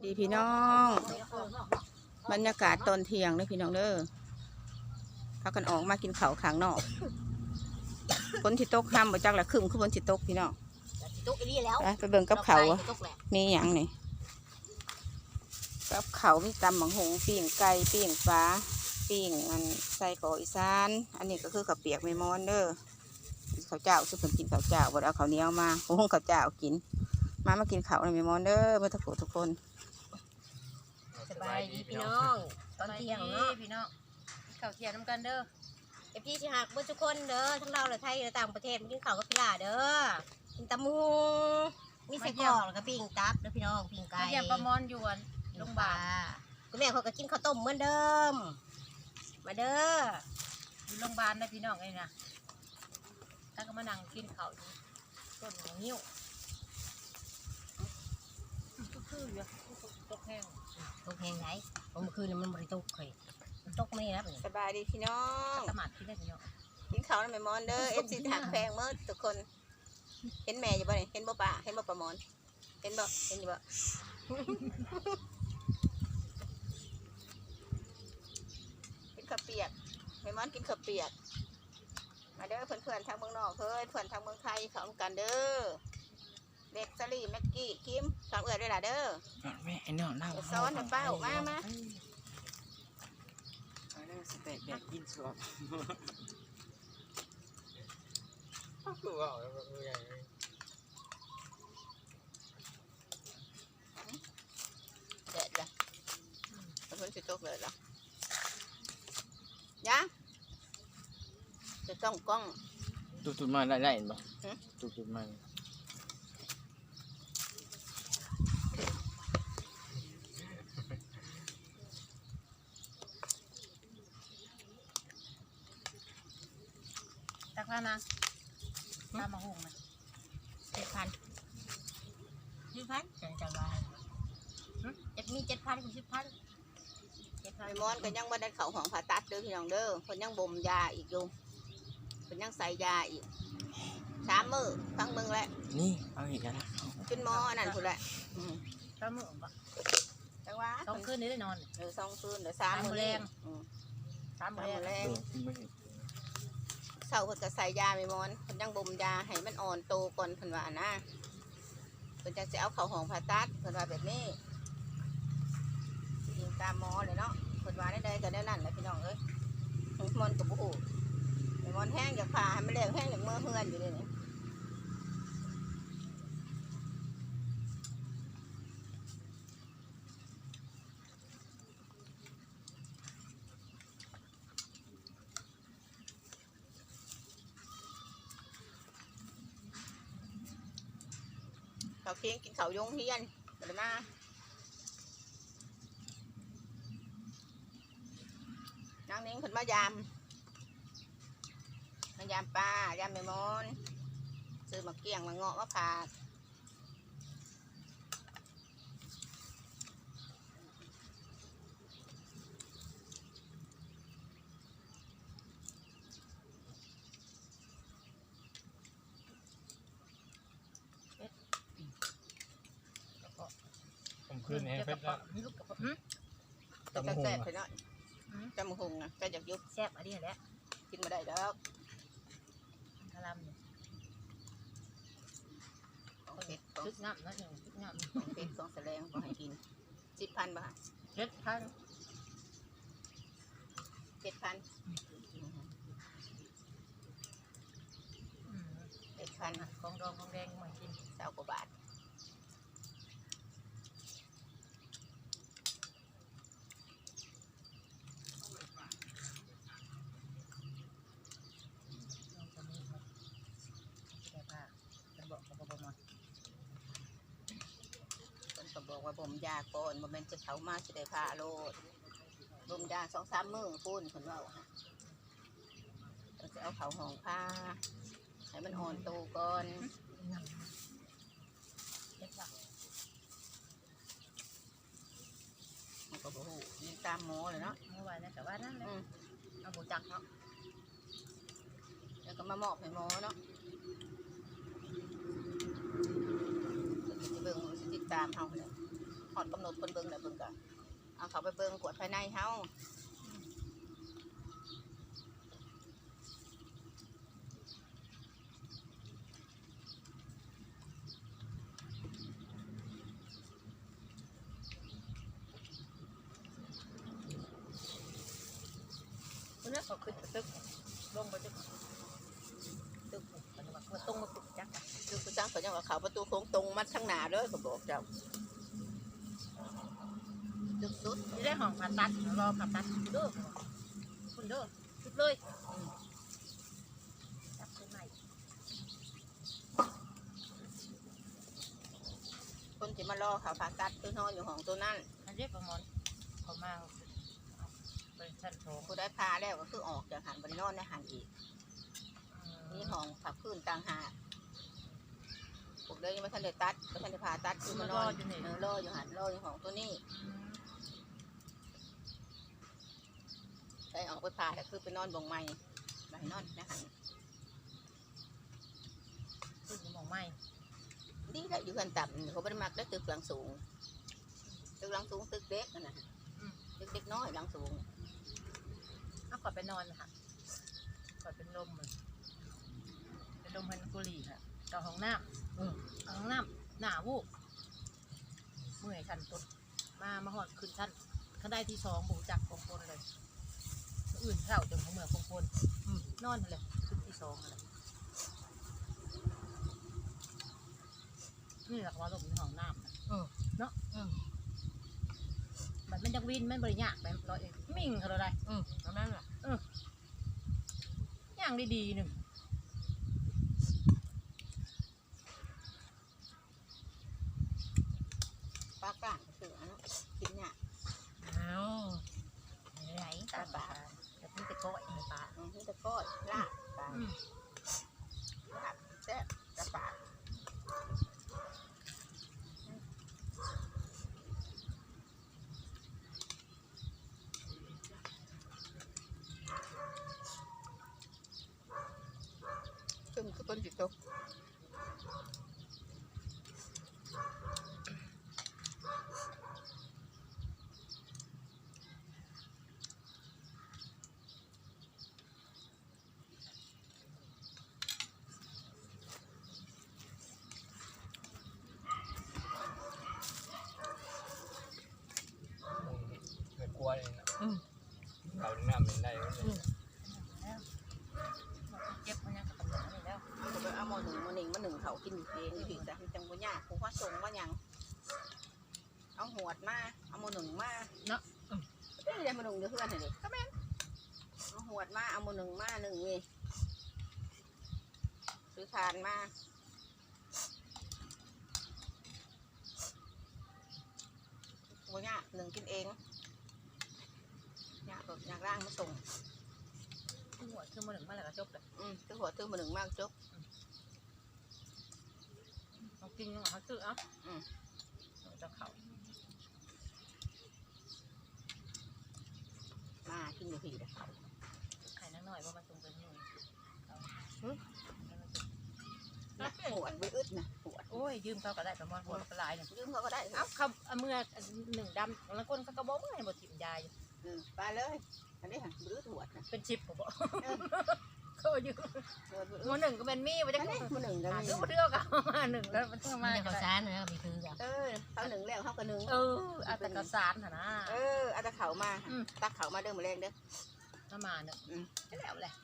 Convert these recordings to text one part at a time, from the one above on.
สวัสดีพี่น้อง บรรยากาศตอนเที่ยงเลยพี่น้องเด้อพากันออกมากินข้าวข้างนอกฝนที่ตกห้ามบ่จักละครึ่งคือฝนที่ตกพี่น้องสิตุกอีนี่แล้วไปไปเบิ่งกับเขาวดอะอกไม้สิตุกแหละมีหยังนี่กับเขาวมีตำบังหงปิ้งไก่ปิ้งปลาปิ้งอันใส่กรอกอีสาน อันนี้ก็คือข้าวเปียกไม่มอนเด้อข้าวเจ้าสุเพิ่นกินข้าวเจ้าบ่ได้เอาข้าวเหนียวมาหุงข้าวเจ้ากิน มามากินข้าวในไม่มอนเด้อเมื่อทุกผู้ทุกคนส บายดีพี่น้อง ตอนเที่ยงเนาะพี่น้องข้าวเที่ยงน้ำกันเด้อเอฟซีสิหักเบ่ทุกคนเด้อทั้งเราและไทยและต่างประเทศมากินข้าวกับพี่ลาเด้อกินตำมูมีไส้กรอกแล้วก็ปิ้งตับเด้อพี่น้องปิ้งไก่มาเยี่ยมประมอนอยู่อันโรงพยาบาลคุณแม่เขาก็กินข้าวต้มเหมือนเดิม มาเด้ออยู่โรงพยาบาลนะพี่น้องเองนะแล้วก็มานั่งกินข้าวอยู่ต้นของนิ้วก็คืออยู่ตกแห้ง ตกแหงไหนเมื่อคืนนี่มันบริตกเคยมันตกไม่รับนี่สบายดีพี่น้องสมัครที่ได้พี่น้องกินข้าวในไม่มอนเด้อเอฟซีถักแพงเมื่อทุกคน เห็นแม่อยู่บ่นี่เห็นบ่ป่าเห็นบ่ประมอน เห็นบ่เห็นอยู่บ่กินข้าวเปียกไม่มอนกินข้าวเปียกมาเด้อเพื่อนๆทางเมืองนอกเฮ้ยเพื่อนทางเมืองไทยเขานำกันเด้อ เด็กสลีแม็กกี้คิมสามเอือด้วยล่ะเด้อแม่ไอ้น้องเล่าเดี๋ยวซ้อนให้เป้ามามาเอาเรื่องสเต็กแดกกินสวบกูเอาแล้วกูใหญ่เลยเด็ดจ้ะเพื่อนสิตกเลยเหรอยังจะต้องกล้อง ตุกตุกมาไล่ไล่เห็นปะฮะตุกตุกมา ตักแล้วนะตามมาหุงนะเจ็ดพันสิบพันจังจังว่าเจ็ดมีเจ็ดพันกับสิบพันเจ็ดพันไอ้มอนก็ยังบ่ได้เข้าห้องผ่าตัดเด้อพี่น้องเด้อเพิ่นยังบ่มยาอีกอยู่เพิ่นยังใส่ยาอีกสามมื้อทั้งมึงแหละนี่เอาอีกแล้วนะจนหมออันนั้นพุ่นแหละอืมตามมือบ่จังหว่าต้องคืนนี้ได้นอนเออสองคืนเดี๋ยวสามสามมื้มื้ออแลแรงงอืมตามสามมือมื้อแรแรกงดูไม่ เห็นเช้าเพิ่นก็ใส่ยาไม่มอนเพิ่นยังบ่มยาให้มันอ่อนโตก่อนเพิ่นว่านะเพิ่นจะสิเอาเข้าห้องผ่าตัดเพิ่นว่าแบบนี้ยิงตามหมอเลยเนาะเพิ่นว่าได้ใดก็ได้นั่นแหละพี่น้องเอ้ยมอนก็บ่ฮู้ไอ้มอนแห้งอยากผ่าให้มันแล้วแห้งอยากเมื่อเฮือนอยู่นี่ เขาเคียงกินเขาวยงเฮียนเดี๋ยวมานางนิ้งขึ้นมายามมายามปลายามแม่มอนซื้อมาเกี่ยงมาเงาะมาผา ผมคืนนี้เพชรแล้วลูกกระเพาะหืมจะแซ่บๆไปหน่อยจำหุงนะก็อยากยุบแซ่บอันนี้แหละกินมาได้ดอกกะหลำเนี่ยของเผ็ดของซึกน้ำนะหนึ่งซึกน้ำของเผ็ดของแสลงบ่ให้กินสิบพันบ่ฮะเจ็ดพันเจ็ดพันอืมเจ็ดพันของดองของแดงมากินเก้ากว่าบาท น้องจะมีมาแต่ผ้าจะบอกกับบ่มา คนก็บอก ว่าบ่มยาก่อนบ่แม่นจะเขามาสิได้พาโลดบ่มยาสองสามมื้อพูนเพิ่นเว้าฮะเพิ่นสิเอาเขาห้องผ้าให้มันอ่อนโตก่อนเจ็ดบาทมันก็บ่ฮู้ยิงตามหมอเลยเนาะเมื่อวานนะแต่ว่านั่นแหละอืมเอาบูจักเนาะแล้วก็มามอบให้หมอเนาะเพิ่นก็สิเบิ่งสิติดตามเฮาเลยฮ อดกำหนดคนเบิ่งแล้วเบิ่งก็เอาเขาไปเบิ่งกวดภายในเฮาคนนั้นเขาขึ้นตึกลงไปตึกตึกมันว่ามันตรงมาปลุกจักอะคือผู้จ้างเขายังว่าเขาประตูโค้งตรงมัดทั้งหน้าเด้อเขาบอกเจ้า สุดที่ได้ห้องผ่าตัดรอผ่าตัดเด้อคุณเด้อชุดเลยจับขึ้นใหม่คนที่มารอเขาผ่าตัดตัวนอนอยู่ห้องตัวนั้นอันนี้ประมอนเขามาเป็นชั้นสองผู้ได้พาแล้วก็คือออกจากหันบริโนอนในหันอีกนี่ห้องผักพื้นต่างหากพวกเด้ยังไม่ทันได้ตัดไม่ทันได้ผ่าตัดคือมานอนเออรออยู่หันรออยู่ห้องตัวนี้ ได้ออกไปผ่าแต่คือไปนอนบงไม้ไปนอนในหันขึ้นมองไม่ดีได้อยู่กันต่ำเขาไม่ได้มักได้ตึกหลังสูง ตึกหลังสูงตึกเด็กนั่นนะตึกเด็กน้อยหลังสูงเอาก่อนไปนอนค่ะก่อนเป็นลมเลยเป็นลมพันกุหรี่ค่ะต่อห้องน้ำห้องน้ำหนาวูบเมื่อยชันตุดมามาหอดขึ้นชั้นข้างได้ที่สองบูจักของคนเลย อื่นเท่าจนของเมืองของคนนอนเลยขึ้นที่สองเลยนี่แหละว่าลมในห้องน้ำน่ะเนาะมันมันจังวินมันบริยากแบบร้อยเองมิ่งเขาเลยอืมประมาณน่ะย่างดีๆหนึ่งปลากล้างก็คืออันนั้นกินเนี่ยเอาไหลตาตา ปลาปาแต่พี่จะโก้ในปลาอืมนี่ตะก้อยลาบปลาอืมลาบแซ่บกระปาดซึ่งคือคนจิตตก ไม่กลัวเลยนะเขาดึง น้ำเป็นได้ก็เลยเจ็บมันยังกับตำรวจนี่แล้วก็ไปเอาหมอหนึ่งหมอหนึ่งมาหนึ่งเขากินเองอยู่พี่จ้ะมันจังบ่ยากผู้ว่าส่งว่าหยังเอาหวดมาเอาหมอหนึ่งมาเนาะเอ้ยได้หมอหนึ่งเดี๋ยวเพื่อนเห็นดิก็แม่นเอาหวดมาเอาหมอหนึ่งมาหนึ่งนี่ซื้อทานมาบ่ยากหนึ่งกินเอง ยากแบบยากร่างมาส่งหัวขึ้นมาหนึ่งมาแล้วก็จบเลยอืมซื้อหัวซื้อหมอหนึ่งมากจบเอากินยังไงเขาซื้อเอ้าอืมจะเข่ามากินอยู่พี่เด้อ ไข่น้อยว่ามันตรงเป็นหน่วยหวดไปอึดนะหวดโอ้ยยืมเขาก็ได้ประมาณหัวละลายหนึ่งยืมเขาก็ได้เอ้าเขาเมื่อหนึ่งดำแล้วคนเขาก็บอกว่าให้บทถิ่มยายอื มไปเลย อันนี้ค่ะบื้อหวดนะเป็นชิปผมบอกเออเขายืมเออบื้อหัวหนึ่งก็เป็นมีไปอัได้นนี้มันหนึ่งกันหาซื้อมาเทือกเอามาหนึ่งแล้วมันต้องมัมานจะเขาซ้านนะมีคือกับเออเขาหนึ่งแล้วเขาก็หนึ่งเอออาตะกสารนะนะ เออเอาแตะเขามาอืม ตักเขามาเดิมมาแรงเด้อ น้ำมาหนึ่งอืมแล้วแหละ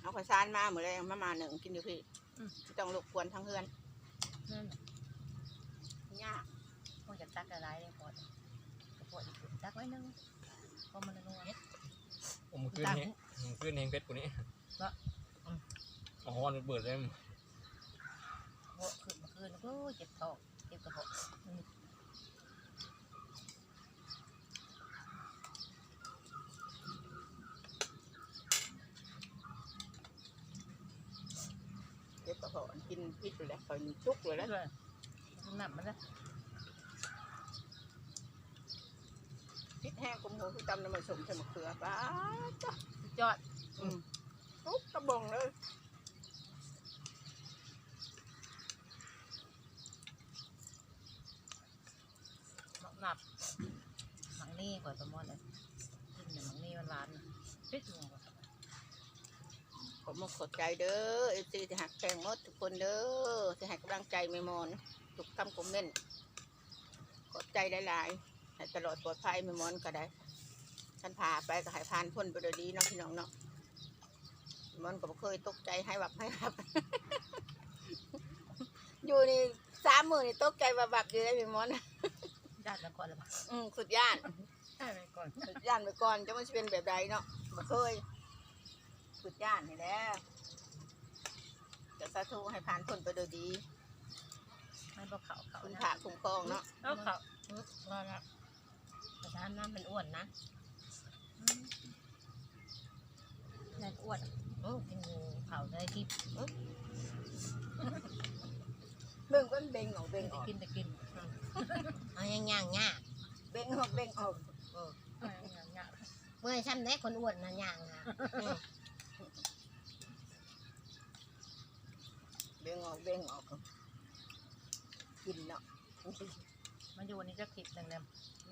เอาข้าวสารมาเหมือนแรงมามาหนึ่งกินอยู่พี่อืมไม่ต้องรบกวนทั้งเพื่อนนั่นยากคงจะตักอะไรเลยพอ พออีกตักไว้นึงพอมันนัวผมขึ้นเฮงผมขึ้นเฮงเพชรกูนี้อ๋อมันเปิดเลยโอ้ขึ้นมาคืนก็เจ็บท้องเจ็บกระเพาะเด็กกระเพาะกินพิษอยู่แล้วคอยชุกอยู่แล้วเลยหนักมันนะพิ ษแห้งกุมหัวคือตำน้ำมันสมใส่มะเขือป้าจ้ะจอดอืมทุกกระบองเลยหนับหมังนี่ก่อนประมอดเลยกินหมังนี่มันร้านพิษลงก่อนผมมาขอใจเด้อเอฟซีที่หักแพงมดทุกคนเด้อที่ห้กกำลังใจไม่มอนทุกคำคอมเมนต์ขอบใจหลายๆ ให้ตลอดปลอดภัยไม่มอนก็ได้ฉันพาไปก็ให้ผ่านพ้นไปโดยดีเนาะพี่น้องเนาะไม่มอนก็บ่เคยตกใจให้วับให้วับ อยู่นี่สามมือนี่ตกใจวับวับอยู่ได้ไม่มอนญาติแล้วก่อนเลยปะอืมสุดย่านใช่ไปก่อนสุดย่านไปก่อนจะมันจะเป็นแบบใดเนาะบ่เคยสุดย่านนี่แหละจะสาธุให้ผ่านพ้นไปโดยดีไม่บอกเขาเขาคุณนะพระคุ้มครองเนาะแล้วเขาว่าละ ประธานน้ำเป็นอ้วนนะนั่นอ้วนโอ้กินข้าวได้ที่เบิ่งก็เบ่งออกเบ่งอจะอกกินจะกินเอาย่างย่างย่างเบ่งออกเบ่งออกเมื่อฉันได้คนอ้วนนะย่างอะอืมเบ่งออกเบ่งออกกินเนาะ มันอยู่วันนี้จะคิดหนึ่งเนี่ย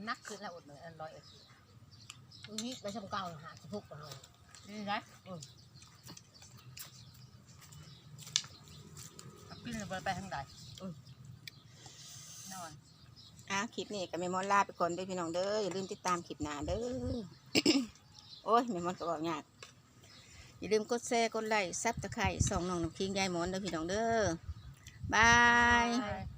นักขึ้นแล้วอดเลยอันร้อยเอ็ดวิไปชมเก่าหาสิพุกกันเลยนี่นะกินเลยไปทางใดนอนอะคลิปนี้ก็แม่มอนลาไปก่อนเด้อพี่น้องเด้ออย่าลืมติดตามคลิปหน้าเด้อโอ้ยแม่มอนก็บอกยากอย่าลืมกดแชร์กดไลค์ซับตะไคร่ส่องน้องน้ำคิงยายหมอนเด้อพี่น้องเด้อบาย Bye.